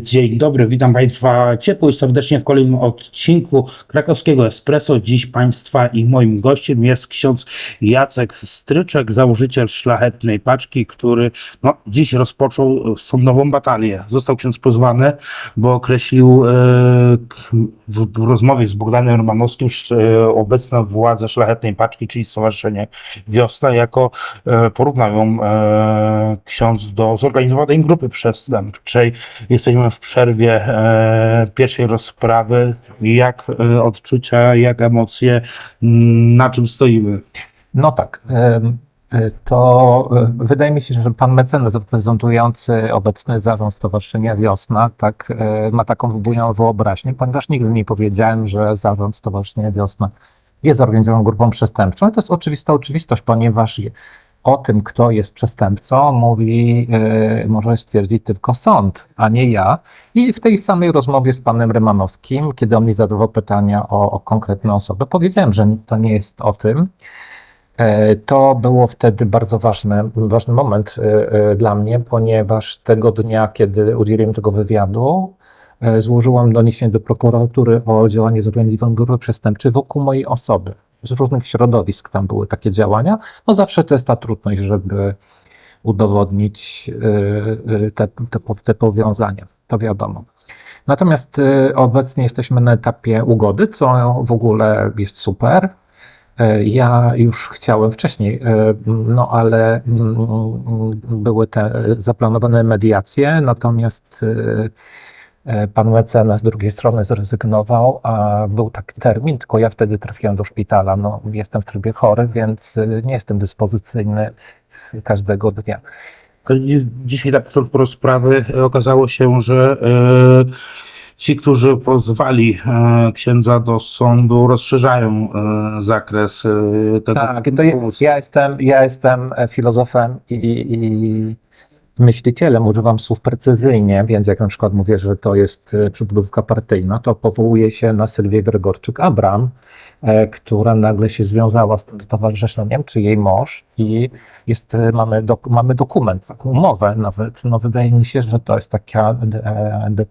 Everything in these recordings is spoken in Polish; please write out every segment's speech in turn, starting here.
Dzień dobry, witam Państwa ciepło i serdecznie w kolejnym odcinku Krakowskiego Espresso. Dziś Państwa i moim gościem jest ksiądz Jacek Stryczek, założyciel Szlachetnej Paczki, który no, dziś rozpoczął sądową batalię. Został ksiądz pozwany, bo określił e, w, rozmowie z Bogdanem Romanowskim e, obecne władze Szlachetnej Paczki, czyli Stowarzyszenie Wiosna, jako e, porównał ją e, ksiądz do zorganizowanej grupy przestępczej. Jesteśmy w przerwie e, pierwszej rozprawy. Jak e, odczucia, jak emocje, m, na czym stoimy? No tak. y, To wydaje mi się, że pan mecenas reprezentujący obecny zarząd Stowarzyszenia Wiosna tak, ma taką wybujałą wyobraźnię, ponieważ nigdy nie powiedziałem, że zarząd Stowarzyszenia Wiosna jest zorganizowaną grupą przestępczą. To jest oczywista oczywistość, ponieważ o tym, kto jest przestępcą, mówi, y, może stwierdzić tylko sąd, a nie ja. I w tej samej rozmowie z panem Rymanowskim, kiedy on mi zadawał pytania o, o konkretne osoby, powiedziałem, że to nie jest o tym. E, To było wtedy bardzo ważny, ważny moment e, e, dla mnie, ponieważ tego dnia, kiedy udzieliłem tego wywiadu, złożyłam doniesienie do prokuratury o działaniu zorganizowanej grupy przestępczej wokół mojej osoby. Z różnych środowisk tam były takie działania. No zawsze to jest ta trudność, żeby udowodnić e, e, te, te, te powiązania. To wiadomo. Natomiast e, obecnie jesteśmy na etapie ugody, co w ogóle jest super. Ja już chciałem wcześniej, no ale mm, były te zaplanowane mediacje, natomiast pan mecenas z drugiej strony zrezygnował, a był taki termin, tylko ja wtedy trafiłem do szpitala. No, jestem w trybie chory, więc e, nie jestem dyspozycyjny każdego dnia. Dzisiaj na początku rozprawy e, okazało się, że e, ci, którzy pozwali e, księdza do sądu, rozszerzają e, zakres e, tego. Tak, to ja, ja, jestem, ja jestem e, filozofem i, i myślicielem, używam słów precyzyjnie, więc jak na przykład mówię, że to jest e, przybudówka partyjna, to powołuję się na Sylwię Gregorczyk-Abram, która nagle się związała z tym stowarzyszeniem, czy jej mąż i jest, e, mamy, dok, mamy dokument, taką umowę nawet, no wydaje mi się, że to jest taka e, de,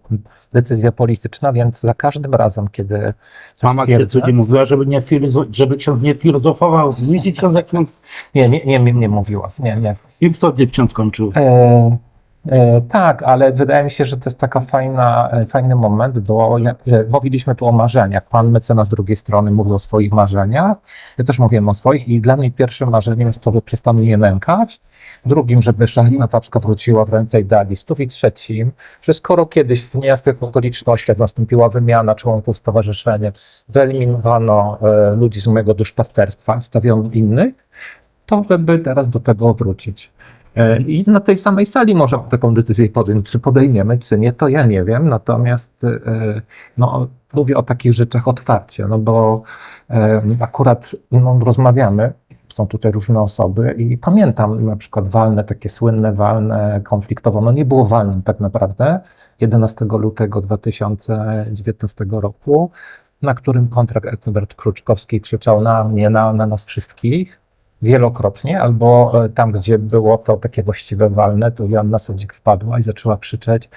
decyzja polityczna, więc za każdym razem, kiedy coś Mama twierdzę- nie mówiła, żeby, nie filozo- żeby ksiądz nie filozofował. Widzi ksiądz, jak ksiądz nie, nie, nie, nie, nie mówiła, nie, nie. i w sądzie ksiądz kończył. E, e, tak, ale wydaje mi się, że to jest taka fajna, e, fajny moment, bo jak, e, mówiliśmy tu o marzeniach. Pan mecenas z drugiej strony mówił o swoich marzeniach. Ja też mówiłem o swoich i dla mnie pierwszym marzeniem jest to, by przestaną je nękać. Drugim, żeby szlachetna paczka wróciła w ręce idealistów. I trzecim, że skoro kiedyś w niejasnych okolicznościach nastąpiła wymiana członków stowarzyszenia, wyeliminowano e, ludzi z mojego duszpasterstwa, stawiono innych, to żeby teraz do tego wrócić. E, I na tej samej sali można taką decyzję podjąć, czy podejmiemy, czy nie, to ja nie wiem. Natomiast e, no, mówię o takich rzeczach otwarcie, no bo e, akurat no, rozmawiamy, są tutaj różne osoby i pamiętam na przykład walne, takie słynne walne konfliktowo, no nie było walnym tak naprawdę, 11 lutego 2019 roku, na którym kontrakt Edward Kruczkowski krzyczał na mnie, na, na nas wszystkich, wielokrotnie, albo e, tam, gdzie było to takie właściwe walne, to Joanna Sędzik wpadła i zaczęła krzyczeć,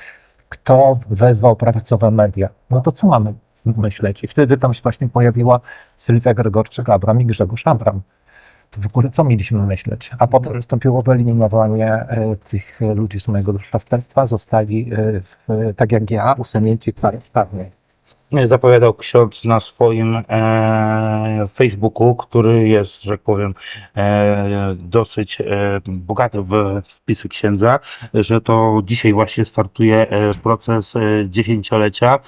kto wezwał prawicowe media. No to co mamy myśleć? I wtedy tam się właśnie pojawiła Sylwia Gregorczyk-Abram i Grzegorz Abram. To w ogóle co mieliśmy myśleć? A potem nastąpiło wyeliminowanie e, tych ludzi z mojego duszpasterstwa, zostali, e, tak jak ja, usunięci karnie. Zapowiadał ksiądz na swoim e, Facebooku, który jest, że tak powiem, e, dosyć e, bogaty w wpisy księdza, że to dzisiaj właśnie startuje e, proces dziesięciolecia.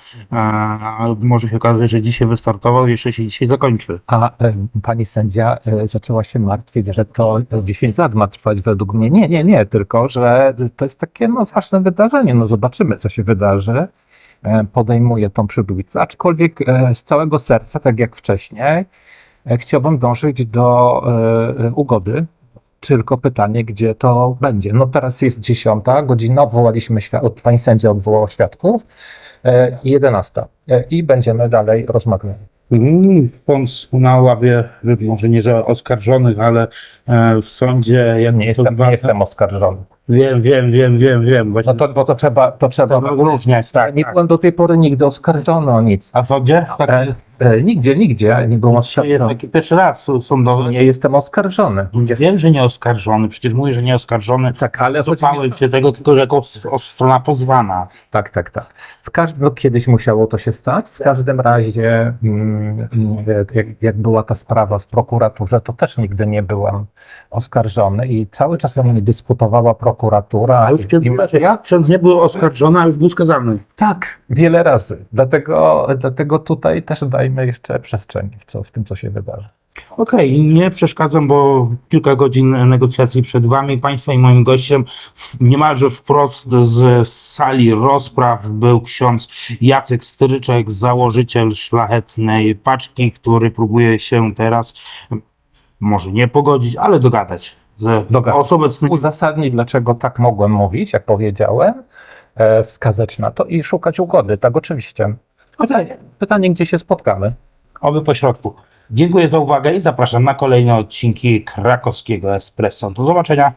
Może się okazać, że dzisiaj wystartował, jeszcze się dzisiaj zakończy. A pani sędzia zaczęła się martwić, że to 10 lat ma trwać według mnie. Nie, nie, nie, tylko że to jest takie no, ważne wydarzenie. No zobaczymy, co się wydarzy. E, Podejmuję tą przybójcę, aczkolwiek e, z całego serca, tak jak wcześniej, e, chciałbym dążyć do ugody. Tylko pytanie, gdzie to będzie. No teraz jest dziesiąta godzina, odwołaliśmy świadków, pani sędzia odwołała świadków i jedenasta. I będziemy dalej rozmawiać. Mm, Pons na ławie, może nie że oskarżonych, ale w sądzie. Jak Nie jestem, nie jestem oskarżony. Wiem, wiem, wiem, wiem, wiem. Właśnie No to, bo to trzeba, to trzeba. to rozróżniać, tak. nie tak. byłem do tej pory nigdy oskarżony o nic. A co gdzie? Tak. E, e, nigdzie, nigdzie nie byłem oskarżony. Taki pierwszy raz sądowy. Nie jestem oskarżony. Wiem, że nie oskarżony. Przecież mówię, że nie oskarżony. Tak, ale Cofałem się tego tylko że jako strona pozwana. Tak, tak, tak. W każdym, no, kiedyś musiało to się stać. W każdym razie, mm, jak, jak była ta sprawa w prokuraturze, to też nigdy nie byłem oskarżony i cały czas mnie dyskutowała prokuratura. A już i- kiedy i- ja ksiądz nie był oskarżony, a już był skazany. Tak, wiele razy. Dlatego, dlatego tutaj też dajmy jeszcze przestrzeń w, co, w tym, co się wydarzy. Okej, nie przeszkadzam, bo kilka godzin negocjacji przed wami. Państwa i moim gościem w, niemalże wprost z sali rozpraw był ksiądz Jacek Stryczek, założyciel szlachetnej paczki, który próbuje się teraz może nie pogodzić, ale dogadać z Dogadać. obecnymi Uzasadnić, dlaczego tak mogłem mówić, jak powiedziałem, e, wskazać na to i szukać ugody. Tak, oczywiście. Pytanie, pytanie gdzie się spotkamy? oby pośrodku. Dziękuję za uwagę i zapraszam na kolejne odcinki krakowskiego Espresso. Do zobaczenia.